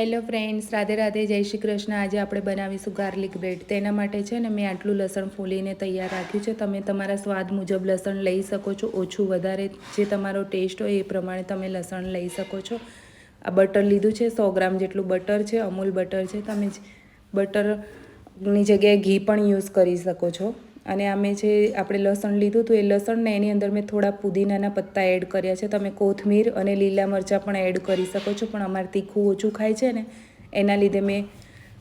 Hello friends Radhe Radhe, જય શ્રી કૃષ્ણ. આજે આપણે બનાવીશું ગાર્લિક બ્રેડ તેના માટે છે ને મેં આટલું લસણ ફોલીને તૈયાર રાખ્યું છે. તમે તમારા સ્વાદ મુજબ લસણ લઈ શકો છો. ઓછું વધારે જે તમારો ટેસ્ટ હોય એ પ્રમાણે તમે લસણ લઈ શકો છો. આ બટર લીધું છે, સો ગ્રામ જેટલું બટર છે, અમૂલ બટર છે. તમે બટરની જગ્યાએ ઘી પણ યુઝ કરી શકો છો. અને અમે જે આપણે લસણ લીધું હતું એ લસણને એની અંદર મેં થોડા પુદીનાના પત્તા એડ કર્યા છે. તમે કોથમીર અને લીલા મરચાં પણ એડ કરી શકો છો, પણ અમારે તીખું ઓછું ખાય છે ને, એના લીધે મેં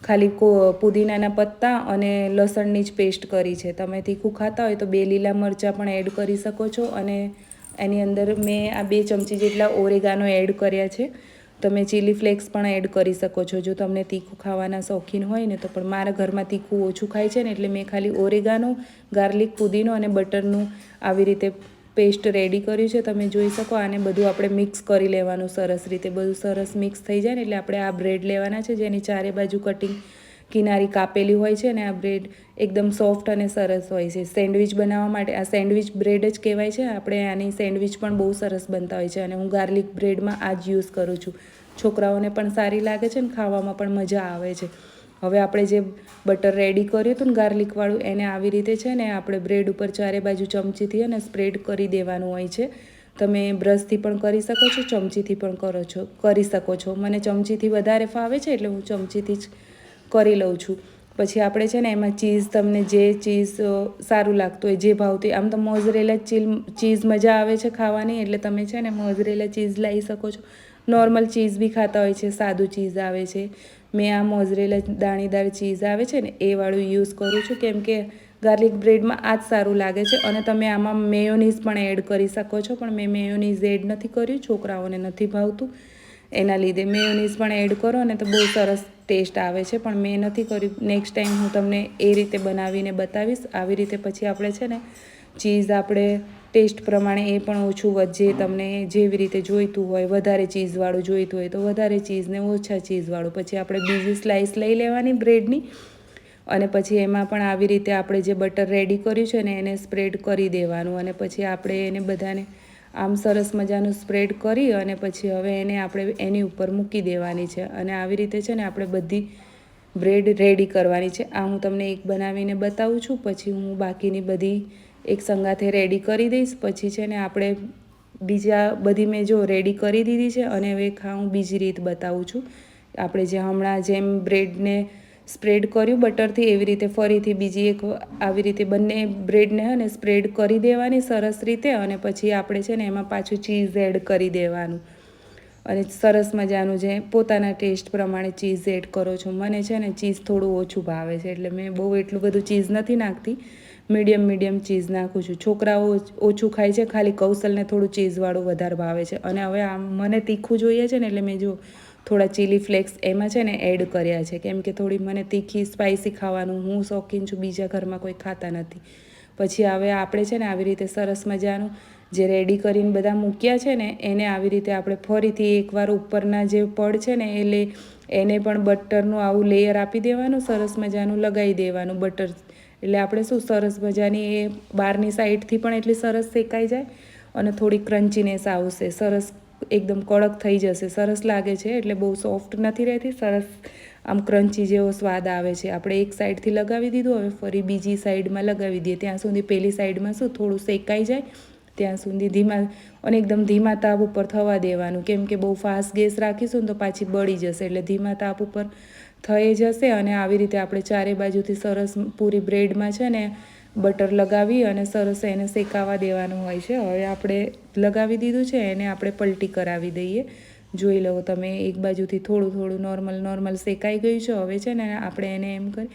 ખાલી કો પુદીનાના પત્તા અને લસણની જ પેસ્ટ કરી છે. તમે તીખું ખાતા હોય તો બે લીલા મરચાં પણ એડ કરી શકો છો અને એની અંદર મેં આ બે ચમચી જેટલા ઓરેગાનો એડ કર્યા છે. તમે ચીલી ફ્લેક્સ પણ એડ કરી શકો છો. જો તમને તીખું ખાવાના શોખીન હોય ને તો પણ મારા ઘરમાં તીખું ઓછું ખાય છે ને એટલે મેં ખાલી ઓરેગાનો, ગાર્લિક પુદીનો અને બટરનું આવી રીતે પેસ્ટ રેડી કર્યું છે. તમે જોઈ શકો આને બધું આપણે મિક્સ કરી લેવાનું સરસ રીતે. બધું સરસ મિક્સ થઈ જાય ને એટલે આપણે આ બ્રેડ લેવાના છે. જેની ચારે બાજુ કટિંગ કિનારી કાપેલી હોય છે ને આ બ્રેડ એકદમ સોફ્ટ અને સરસ હોય છે. સેન્ડવિચ બનાવવા માટે આ સેન્ડવિચ બ્રેડ જ કહેવાય છે. આપણે આની સેન્ડવિચ પણ બહુ સરસ બનતા હોય છે અને હું ગાર્લિક બ્રેડમાં આ જ યુઝ કરું છું. છોકરાઓને પણ સારી લાગે છે ને ખાવામાં પણ મજા આવે છે. હવે આપણે જે બટર રેડી કર્યું હતું ને ગાર્લિકવાળું, એને આવી રીતે છે ને આપણે બ્રેડ ઉપર ચારે બાજુ ચમચીથી અને સ્પ્રેડ કરી દેવાનું હોય છે. તમે બ્રશથી પણ કરી શકો છો, ચમચીથી પણ કરો છો, કરી શકો છો. મને ચમચીથી વધારે ફાવે છે એટલે હું ચમચીથી જ કરી લઉં છું. પછી આપણે છે ને એમાં ચીઝ તમને જે ચીઝ સારું લાગતું હોય, જે ભાવતી આમ તો મોઝરેલા ચીલ, ચીઝ મજા આવે છે ખાવાની, એટલે તમે છે ને મોઝરેલા ચીઝ લઈ શકો છો. નોર્મલ ચીઝ બી ખાતા હોય છે, સાદું ચીઝ આવે છે. મેં આ મોઝરેલા દાણીદાર ચીઝ આવે છે ને, એ વાળું યુઝ કરું છું, કેમ કે ગાર્લિક બ્રેડમાં આ જ સારું લાગે છે, અને તમે આમાં મેયોનીઝ પણ એડ કરી શકો છો, પણ મેં મેયોનીઝ એડ નથી કર્યું, છોકરાઓને નથી ભાવતું. એના લીધે મેયોનીઝ પણ એડ કરો ને તો બહુ સરસ ટેસ્ટ આવે છે, પણ મેં નથી કર્યું. નેક્સ્ટ ટાઈમ હું તમને એ રીતે બનાવીને બતાવીશ. આવી રીતે પછી આપણે છે ને, ચીઝ આપણે ટેસ્ટ પ્રમાણે એ પણ ઓછું વધે તમને જેવી રીતે જોઈતું હોય, વધારે ચીઝવાળું જોઈતું હોય, તો વધારે ચીઝને ઓછા ચીઝવાળું. પછી આપણે બીજી સ્લાઇસ લઈ લેવાની બ્રેડની અને પછી એમાં પણ આવી રીતે આપણે જે બટર રેડી કર્યું છે ને, એને સ્પ્રેડ કરી દેવાનું. અને પછી આપણે એને બધાને આમ સરસ મજાનું સ્પ્રેડ કરી અને પછી હવે એને આપણે એની ઉપર મૂકી દેવાની છે. અને આવી રીતે છે ને આપણે બધી બ્રેડ રેડી કરવાની છે. આ હું તમને એક બનાવીને બતાવું છું. પછી હું બાકીની બધી એક સંગાથે રેડી કરી દઈશ. પછી છે ને આપણે બીજા બધી મેં જો રેડી કરી દીધી છે અને હવે ખા હું બીજી રીત બતાવું છું. આપણે જે હમણાં જેમ બ્રેડને સ્પ્રેડ કર્યું બટરથી એવી રીતે ફરીથી બીજી એક આવી રીતે બંને બ્રેડને હે ને સ્પ્રેડ કરી દેવાની સરસ રીતે અને પછી આપણે છે ને એમાં પાછું ચીઝ એડ કરી દેવાનું. અને સરસ મજાનું જે પોતાના ટેસ્ટ પ્રમાણે ચીઝ એડ કરો છો. મને છે ને ચીઝ થોડું ઓછું ભાવે છે એટલે મેં બહુ એટલું બધું ચીઝ નથી નાખતી. મીડિયમ મીડિયમ ચીઝ નાખું છું. છોકરાઓ ઓછું ખાય છે. ખાલી કૌશલને થોડું ચીઝવાળું વધારે ભાવે છે. અને હવે આમ મને તીખું જોઈએ છે ને એટલે મેં જો થોડા ચીલી ફ્લેક્સ એમાં છે ને એડ કર્યા છે. કેમ કે થોડી મને તીખી સ્પાઇસી ખાવાનું હું શોખીન છું, બીજા ઘરમાં કોઈ ખાતા નથી. પછી હવે આપણે છે ને આવી રીતે સરસ મજાનું જે રેડી કરીને બધા મૂક્યા છે ને, એને આવી રીતે આપણે ફરીથી એકવાર ઉપરના જે પડ છે ને, એ લે, એને પણ બટરનું આવું લેયર આપી દેવાનું, સરસ મજાનું લગાવી દેવાનું બટર. એટલે આપણે શું સરસ મજાની એ બહારની સાઈડથી પણ એટલી સરસ શેકાઈ જાય અને થોડી ક્રન્ચીનેસ આવશે. સરસ એકદમ કડક થઈ જશે. સરસ લાગે છે, એટલે બહુ સોફ્ટ નથી રહેતી, સરસ આમ ક્રન્ચી જેવો સ્વાદ આવે છે. આપણે એક સાઈડથી લગાવી દીધું, હવે ફરી બીજી સાઈડમાં લગાવી દઈએ. ત્યાં સુધી પહેલી સાઈડમાં શું થોડું શેકાઈ જાય, ત્યાં સુધી ધીમા અને એકદમ ધીમા તાપ ઉપર થવા દેવાનું. કેમ કે બહુ ફાસ્ટ ગેસ રાખીશું તો પાછી બળી જશે, એટલે ધીમા તાપ ઉપર થઈ જશે અને આવી રીતે આપણે ચારે બાજુથી સરસ પૂરી બ્રેડમાં છે ને બટર લગાવી અને સરસ એને શેકાવા દેવાનું હોય છે. હવે આપણે લગાવી દીધું છે, એને આપણે પલટી કરાવી દઈએ. જોઈ લો, તમે એક બાજુથી થોડું થોડું નોર્મલ નોર્મલ શેકાઈ ગયું છે હવે છે ને, આપણે એને એમ કરી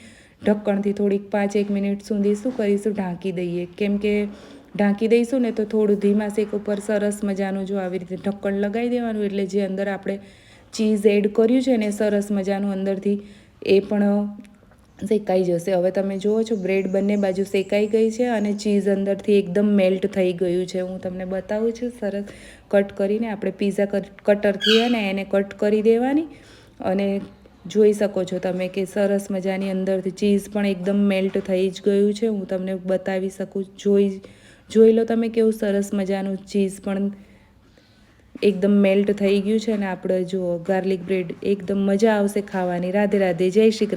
ઢક્કણથી થોડીક પાંચ એક મિનિટ સુધી શું કરીશું, ઢાંકી દઈએ. કેમ કે ઢાંકી દઈશું ને તો થોડું ધીમા શેક ઉપર સરસ મજાનું જો આવી રીતે ઢક્કણ લગાવી દેવાનું, એટલે જે અંદર આપણે ચીઝ એડ કર્યું છે ને, સરસ મજાનું અંદરથી એ પણ શેકાઈ જશે. હવે તમે જુઓ છો, બ્રેડ બંને બાજુ શેકાઈ ગઈ છે અને ચીઝ અંદરથી એકદમ મેલ્ટ થઈ ગયું છે. હું તમને બતાવું છું, સરસ કટ કરીને આપણે પીઝા કટરથી અને એને કટ કરી દેવાની. અને જોઈ શકો છો તમે કે સરસ મજાની અંદરથી ચીઝ પણ એકદમ મેલ્ટ થઈ જ ગયું છે. હું તમને બતાવી શકું, જોઈ જોઈ લો તમે કેવું સરસ મજાનું ચીઝ પણ એકદમ મેલ્ટ થઈ ગયું છે. અને આપણે જુઓ, ગાર્લિક બ્રેડ એકદમ મજા આવશે ખાવાની. રાધે રાધે. જય શ્રી